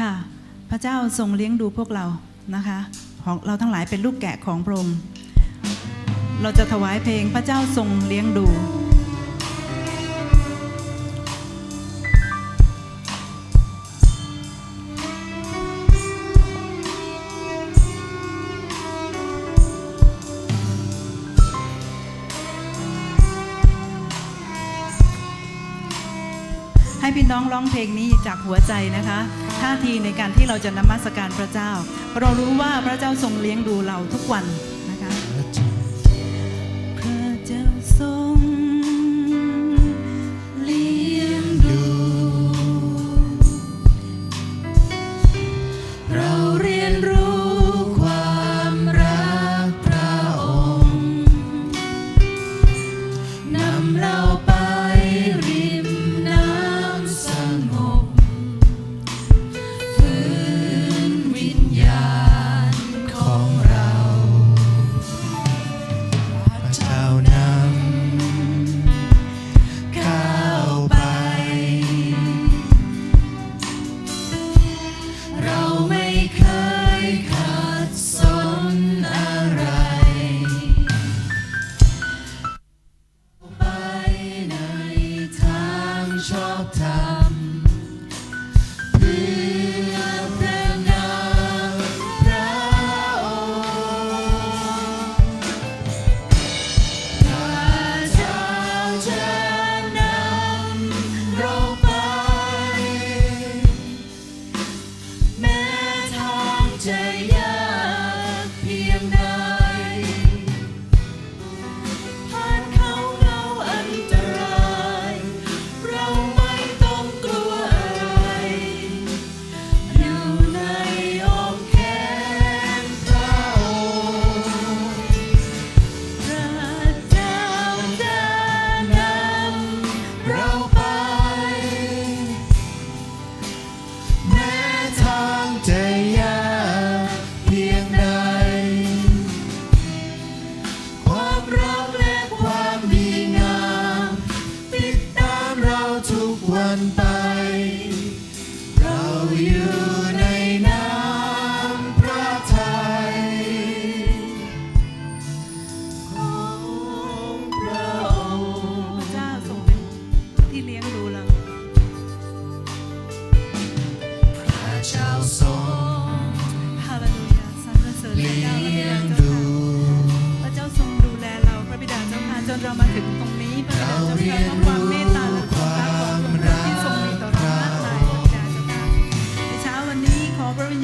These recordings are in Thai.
ค่ะ พระเจ้าทรงเลี้ยงดูพวกเรานะคะของเราทั้งหลายเป็นลูกแกะของพระองค์เราจะถวายเพลงพระเจ้าทรงเลี้ยงดูให้พี่น้องร้องเพลงนี้จากหัวใจนะคะ ท่าทีในการที่เราจะนมัสการพระเจ้า เรารู้ว่าพระเจ้าทรงเลี้ยงดูเราทุกวันนะคะพระเจ้าทรง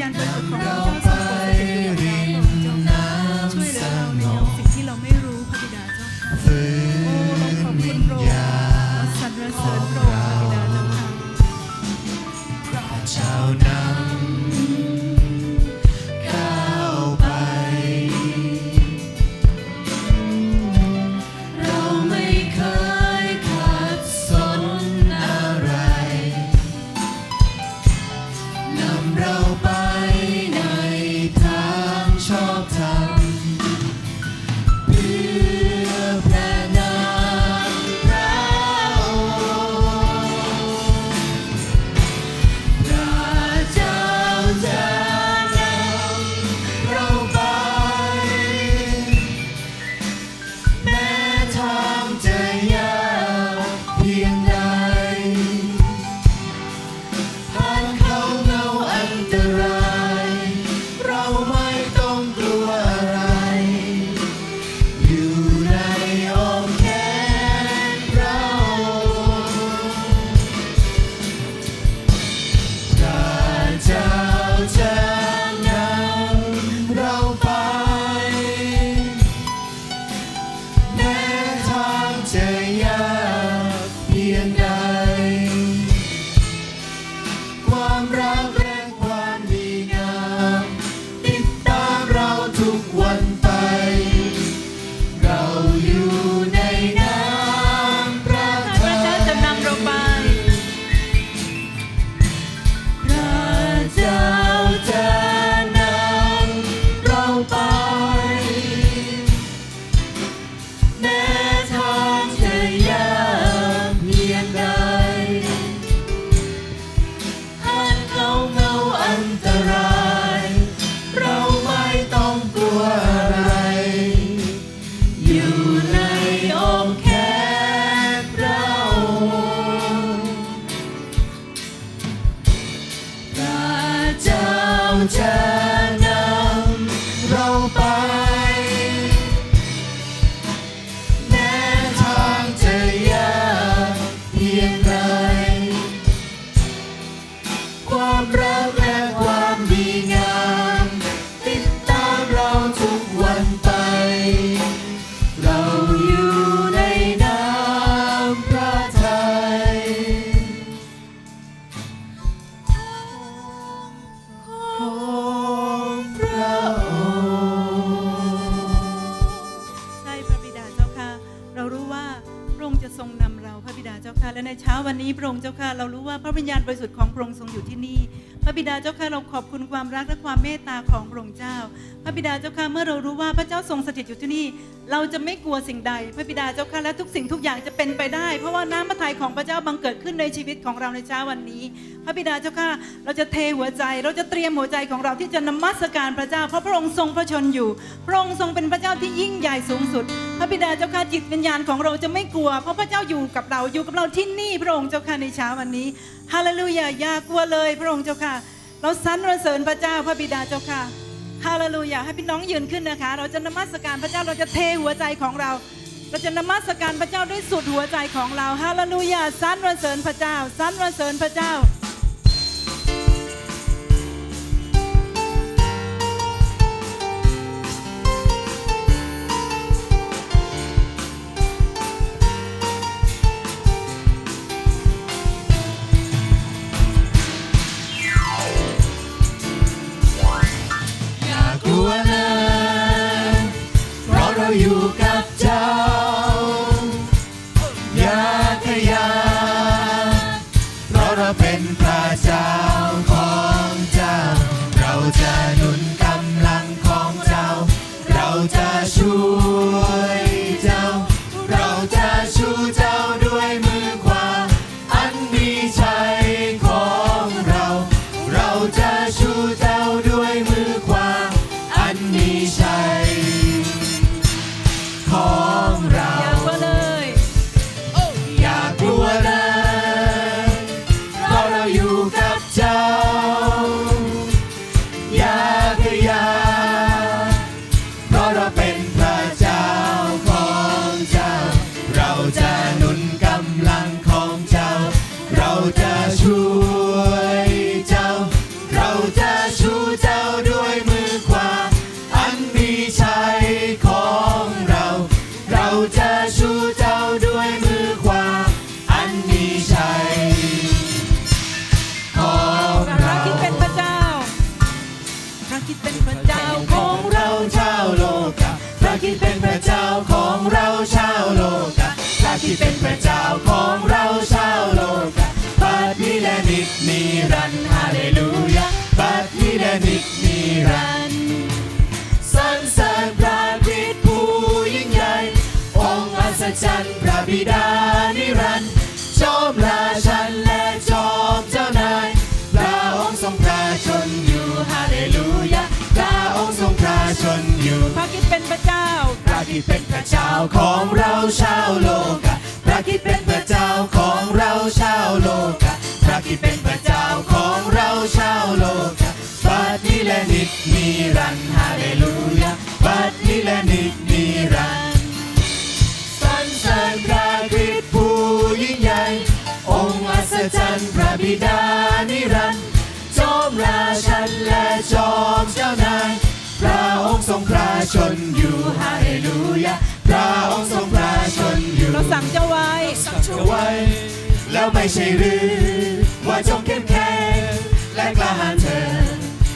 again for the รารู้ว่าพระวิญญาณบริสุทธิ์ของพระองค์ทรงอยู่ที่นี่ บิดาเจ้าค่ะเราขอบคุณความรักและความเมตตาของพระองค์เจ้า พระบิดาเจ้าค่ะเมื่อเรารู้ว่าพระเจ้าทรงสถิตอยู่ที่นี่ เราจะไม่กลัวสิ่งใด พระบิดาเจ้าค่ะและทุกสิ่งทุกอย่างจะเป็นไปได้ เพราะว่าน้ำพระทัยของพระเจ้าบังเกิดขึ้นในชีวิตของเราในเช้าวันนี้ พระบิดาเจ้าค่ะเราจะเทหัวใจ เราจะเตรียมหัวใจของเราที่จะนมัสการพระเจ้า เพราะพระองค์ทรงพระชนอยู่ พระองค์ทรงเป็นพระเจ้าที่ยิ่งใหญ่สูงสุด พระบิดาเจ้าค่ะจิตวิญญาณของเราจะไม่กลัว เพราะพระเจ้าอยู่กับเราอยู่กับเราที่นี่พระองค์เจ้าค่ะในเช้าวันนี้ฮาเลลูยาอย่ากลัวเลยพระองค์เจ้าค่ะ เราสรรเสริญพระเจ้าพระบิดาเจ้าค่ะฮาเลลูยาให้พี่น้องยืนขึ้นนะคะ เราจะนมัสการพระเจ้าเราจะเทหัวใจของเรา เราจะนมัสการพระเจ้าด้วยสุดหัวใจของเราฮาเลลูยาสรรเสริญพระเจ้าสรรเสริญพระเจ้า วยเจ้า เราจะชูเจ้าด้วยมือขวา อันมีชัยของเรา เราจะชูเจ้าด้วยมือขวา อันมีชัยของเรา อย่ากลัวเลยอย่ากลัวเลยเพราะเราอยู่กับเจ้า อย่าขยับ พระบิดานิรันดร์จอมราชันและจอมเจ้านายพระองค์ทรงพระชนอยู่ฮาเลลูยาพระองค์ทรงพระชนอยู่พระคิดเป็นพระเจ้า พระคิดเป็นพระเจ้าของเราชาวโลกะพระคิดเป็นพระเจ้าของเราชาวโลกะพระคิดเป็นพระเจ้า ค์ทรงพระชนอยู่ฮาเลลูยาพระองค์ทรงพระชนอยู่เราสั่งเจ้าไว้จะไว้ แล้วไม่ใช่หรือว่าจงเข้มแข็งและกล้าหาญเธอ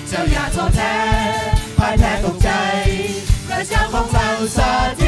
เจ้าอย่าท้อแท้พ่ายแพ้ตกใจ พระเจ้าของเราสาธิ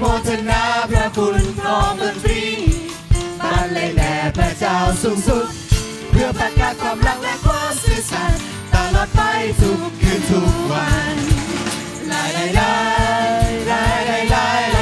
โมทนาพระคุณพร้อมดนตรีบรรเลงแด่พระเจ้าสูงสุด เพื่อประกาศความรักและความซื่อสัตย์ตลอดไปทุกคืนทุกวันลายลายลายลายลาย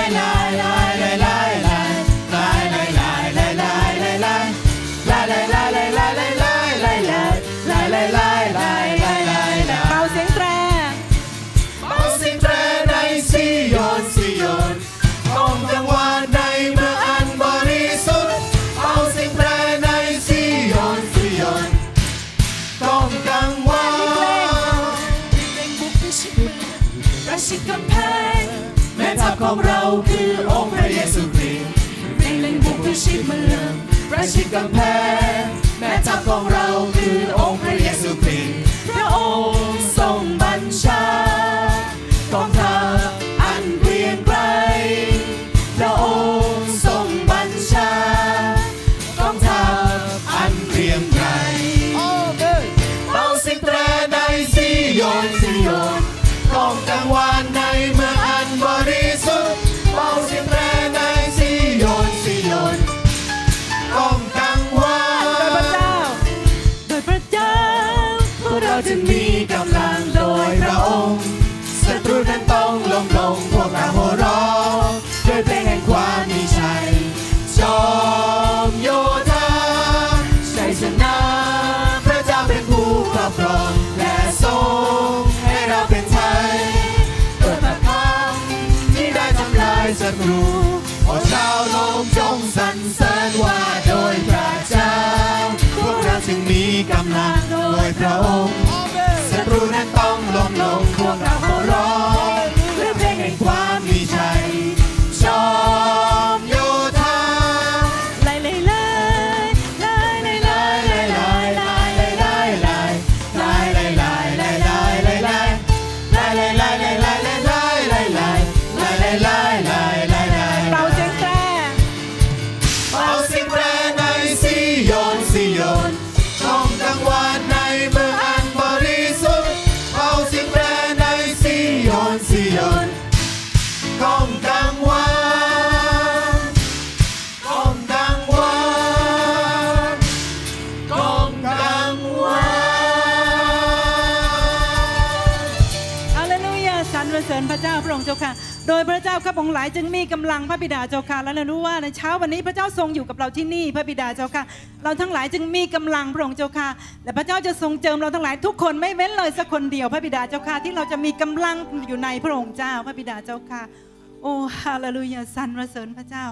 ของเราคือองค์พระเยซูคริสต์เร่งเล่งบุกพิชิตเมืองประชิดกำแพงแม่จัพของเรา eterno. องค์เจ้าค่ะ โดยพระเจ้าข้าพระองหลายจึงมีกำลังพระบิดาเจ้าค่ะ และเรารู้ว่าในเช้าวันนี้พระเจ้าทรงอยู่กับเราที่นี่พระบิดาเจ้าค่ะ เราทั้งหลายจึงมีกำลังพระองค์เจ้าค่ะ และพระเจ้าจะทรงเจิมเราทั้งหลายทุกคนไม่เว้นเลยสักคนเดียวพระบิดาเจ้าค่ะที่เราจะมีกำลังอยู่ในพระองค์เจ้าพระบิดาเจ้าค่ะ โอ้ฮาเลลูยาสรรเสริญพระเจ้า